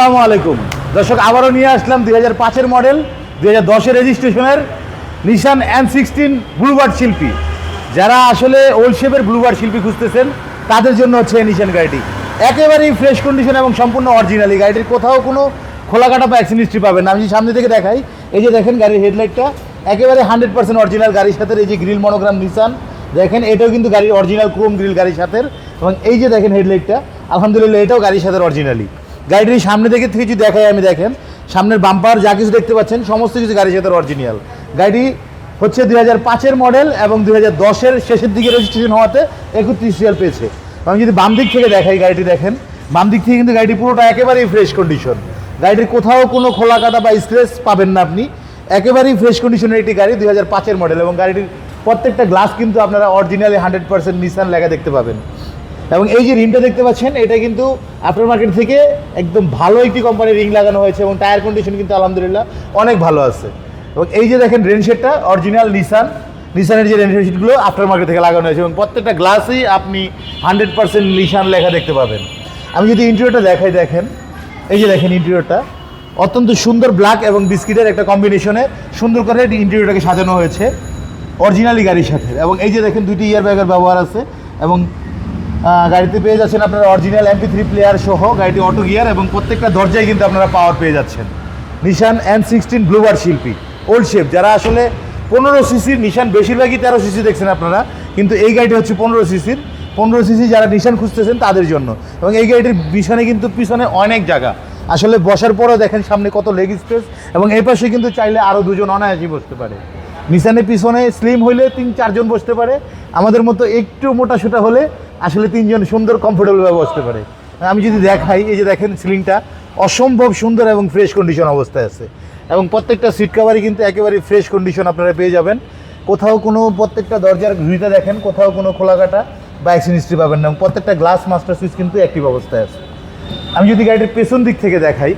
আসসালামু আলাইকুম। দর্শক, আবারও নিয়ে আসলাম দুই হাজার পাঁচের মডেল, দুই হাজার দশের রেজিস্ট্রেশনের নিশান এন সিক্সটিন ব্লুবার্ড শিল্পী। যারা আসলে ওল্ড শেপের ব্লুবার্ড শিল্পী খুঁজতেছেন, তাদের জন্য হচ্ছে নিশান গাড়িটি। একেবারেই ফ্রেশ কন্ডিশন এবং সম্পূর্ণ অরিজিনালি গাড়িটির। কোথাও কোনো খোলা কাটা বা অ্যাক্সিডেন্ট হিস্ট্রি পাবেন আমি সামনে থেকে দেখাই, এই যে দেখেন গাড়ির হেডলাইটটা একেবারে হান্ড্রেড পার্সেন্ট অরিজিনাল গাড়ির সাথে এই যে গ্রিল মনোগ্রাম নিশান দেখেন এটাও কিন্তু গাড়ির অরিজিনাল ক্রোম গ্রিল গাড়ির সাথে এবং এই যে দেখেন হেডলাইটটা আলহামদুলিল্লাহ এটাও গাড়ির সাথে অরিজিনালি গাড়িটির সামনে থেকে থেকে দেখাই আমি দেখেন। সামনের বাম্পার যা কিছু দেখতে পাচ্ছেন, সমস্ত কিছু গাড়ির সাথে অরিজিনাল গাড়ি হচ্ছে দুই হাজার পাঁচের মডেল এবং দুই হাজার দশের শেষের দিকে রেজিস্ট্রেশন হওয়াতে একত্রিশ সিয়াল পেয়েছে। আমি যদি বাম দিক থেকে দেখাই গাড়িটি, দেখেন। বাম দিক থেকে কিন্তু গাড়িটি পুরোটা একেবারেই ফ্রেশ কন্ডিশন গাড়িটির কোথাও কোনো খোলা কাটা বা স্ক্রেচ পাবেন না আপনি। একেবারেই ফ্রেশ কন্ডিশনের একটি গাড়ি দুই হাজার পাঁচের মডেল এবং গাড়িটির প্রত্যেকটা গ্লাস কিন্তু আপনারা অরিজিনালি হান্ড্রেড পার্সেন্ট নিসান লেখা দেখতে পাবেন। এবং এই যে রিমটা দেখতে পাচ্ছেন, এটা কিন্তু আফটার মার্কেট থেকে একদম ভালো একটি কোম্পানির রিং লাগানো হয়েছে এবং টায়ার কন্ডিশন কিন্তু আলহামদুলিল্লাহ অনেক ভালো আছে। এবং এই যে দেখেন রেনশেডটা অরিজিনাল নিসান নিসানের যে রেনশেডগুলো আফটার মার্কেট থেকে লাগানো হয়েছে এবং প্রত্যেকটা গ্লাসেই আপনি হান্ড্রেড পার্সেন্ট নিসান লেখা দেখতে পাবেন। আমি যদি ইন্টেরিয়রটা দেখাই, দেখেন, এই যে দেখেন ইন্টেরিয়রটা অত্যন্ত সুন্দর ব্ল্যাক এবং বিস্কিটের একটা কম্বিনেশনে সুন্দর করে ইন্টেরিয়রটাকে সাজানো হয়েছে অরিজিনালি গাড়ির সাথে। এবং এই যে দেখেন দুইটি ইয়ার ব্যাগের ব্যবহার আছে এবং গাড়িতে পেয়ে যাচ্ছেন আপনারা অরিজিনাল এমপি থ্রি প্লেয়ার সহ গাড়িটি অটো গিয়ার এবং প্রত্যেকটা দরজায় কিন্তু আপনারা পাওয়ার পেয়ে যাচ্ছেন। নিশান এন সিক্সটিন ব্লুবার শিল্পী ওল্ড শেপ যারা আসলে পনেরো সিসির নিশান বেশিরভাগই তেরো সিসি দেখছেন আপনারা, কিন্তু এই গাড়িটি হচ্ছে পনেরো সিসির পনেরো সিসি যারা নিশান খুঁজতেছেন তাদের জন্য। এবং এই গাড়িটির পিছনে কিন্তু পিছনে অনেক জায়গা। আসলে বসার পরেও দেখেন সামনে কত লেগ স্পেস এবং এই পাশে কিন্তু চাইলে আরও দুজন অনায়াসই বসতে পারে। নিশানের পিছনে স্লিম হইলে তিন, চারজন বসতে পারে। আমাদের মতো একটু মোটা সোটা হলে আসলে তিনজন সুন্দর কমফোর্টেবলভাবে বসতে পারে। আমি যদি দেখাই, এই যে দেখেন সিলিংটা অসম্ভব সুন্দর এবং ফ্রেশ কন্ডিশন অবস্থায় আছে। এবং প্রত্যেকটা সিট কাভারই কিন্তু একেবারে ফ্রেশ কন্ডিশন আপনারা পেয়ে যাবেন। কোথাও কোনো প্রত্যেকটা দরজার ঘুরিতে দেখেন, কোথাও কোনো খোলাকাটা বা অ্যাক্সিন হিস্ট্রি পাবেন না। প্রত্যেকটা গ্লাস মাস্টার সুইচ কিন্তু অ্যাক্টিভ অবস্থায় আছে। আমি যদি গাড়িটির পেছন দিক থেকে দেখাই,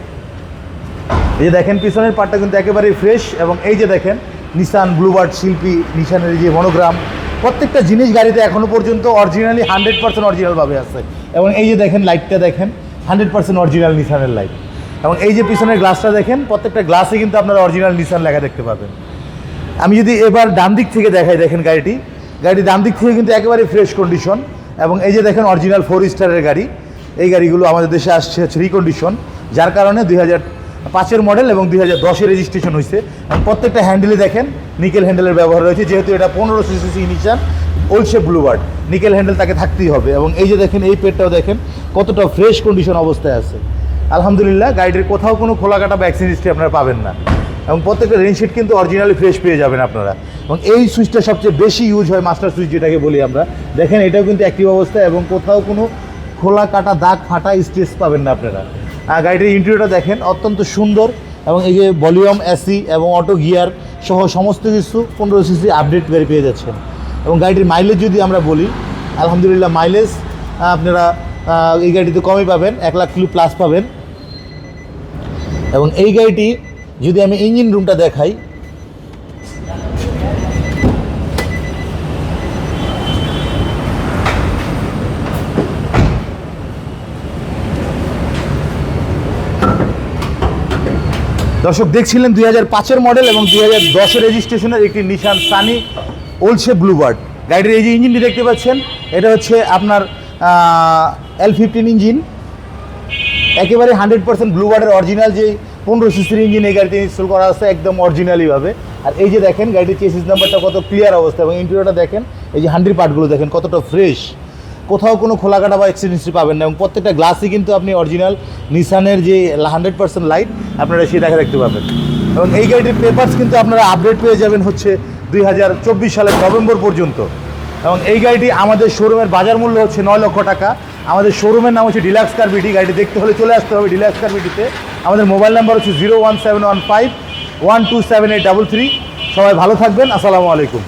এই যে দেখেন, পিছনের পার্টটা কিন্তু একেবারেই ফ্রেশ এবং এই যে দেখেন নিসান ব্লুবার্ড শিল্পী নিশানের যে মনোগ্রাম প্রত্যেকটা জিনিস গাড়িতে এখনও পর্যন্ত অরিজিনালি হান্ড্রেড পার্সেন্ট অরিজিনালভাবে আছে। এবং এই যে দেখেন লাইটটা দেখেন হান্ড্রেড পার্সেন্ট অরিজিনাল নিসানের লাইট এবং এই যে পিছনের গ্লাসটা দেখেন, প্রত্যেকটা গ্লাসে কিন্তু আপনারা অরিজিনাল নিসান লেখা দেখতে পাবেন। আমি যদি এবার ডান দিক থেকে দেখাই দেখেন গাড়িটি গাড়িটি ডান দিক থেকে কিন্তু একেবারে ফ্রেশ কন্ডিশন এবং এই যে দেখেন অরিজিনাল ফোর স্টারের গাড়ি, এই গাড়িগুলো আমাদের দেশে আসছে রিকন্ডিশন যার কারণে দুই হাজার পাঁচের মডেল এবং দুই হাজার দশে রেজিস্ট্রেশন হয়েছে এবং প্রত্যেকটা হ্যান্ডেলে দেখেন নিকেল হ্যান্ডেলের ব্যবহার রয়েছে, যেহেতু এটা পনেরো সিসি ইনিশান ওলসে ব্লুবার্ড নিকেল হ্যান্ডেল তাকে থাকতেই হবে। এবং এই যে দেখেন, এই পেটটাও দেখেন, কতটা ফ্রেশ কন্ডিশন অবস্থায় আছে। আলহামদুলিল্লাহ, গাড়িটির কোথাও কোনো খোলাকাটা বা অ্যাক্সিডেন্ট হিস্ট্রি আপনারা পাবেন না। এবং প্রত্যেকটা রেনশিট কিন্তু অরিজিনালি ফ্রেশ পেয়ে যাবেন আপনারা। এবং এই সুইচটা সবচেয়ে বেশি ইউজ হয় মাস্টার সুইচ যেটাকে বলি আমরা। দেখেন, এটাও কিন্তু অ্যাক্টিভ অবস্থা এবং কোথাও কোনো খোলা কাটা দাগ ফাটা স্ট্রেস পাবেন না আপনারা। গাড়িটির ইন্টেরিয়রটা দেখেন, অত্যন্ত সুন্দর এবং এই যে ভলিউম এসি এবং অটো গিয়ার সহ সমস্ত কিছু পনেরো সিসি আপডেট করে পেয়ে যাচ্ছেন। এবং গাড়িটির মাইলেজ যদি আমরা বলি, আলহামদুলিল্লাহ মাইলেজ আপনারা এই গাড়িতে কমই পাবেন, এক লাখ কিলো প্লাস পাবেন। এবং এই গাড়িটি যদি আমি ইঞ্জিন রুমটা দেখাই দর্শক, দেখছিলেন দুই হাজার পাঁচের মডেল এবং দুই হাজার দশের রেজিস্ট্রেশনের একটি নিশান সানি ওলসে ব্লুবার্ড গাড়ির এই যে ইঞ্জিনটি দেখতে পাচ্ছেন, এটা হচ্ছে আপনার এল ফিফটিন ইঞ্জিন একেবারে হান্ড্রেড পার্সেন্ট ব্লুবার্ডের অরিজিনাল যে পনেরো সিসির ইঞ্জিন এই গাড়িতে ইনস্টল করা আছে একদম অরিজিনালিভাবে আর এই যে দেখেন, গাড়িটির চেসিস নাম্বারটা কত ক্লিয়ার অবস্থা এবং ইন্টেরিয়রটা দেখেন, এই যে হান্ড্রেড পার্টগুলো দেখেন, কতটা ফ্রেশ কোথাও কোনো খোলাকাটা বা এক্সিডেন্সি পাবেন না এবং প্রত্যেকটা গ্লাসই কিন্তু আপনি অরিজিনাল নিসানের যে হান্ড্রেড পার্সেন্ট লাইট আপনারা দেখা দেখতে পাবেন। এবং এই গাড়িটির পেপার্স কিন্তু আপনারা আপডেট পেয়ে যাবেন হচ্ছে দুই হাজার চব্বিশ সালের নভেম্বর পর্যন্ত। এবং এই গাড়িটি আমাদের শোরুমের বাজার মূল্য হচ্ছে নয় লক্ষ টাকা। আমাদের শোরুমের নাম হচ্ছে ডিলাক্স কার বিটি গাড়িটি দেখতে হলে চলে আসতে হবে ডিলাক্স কার বিটিতে আমাদের মোবাইল নাম্বার হচ্ছে zero one seven one five one two seven eight double three সবাই ভালো থাকবেন, আসসালামু আলাইকুম।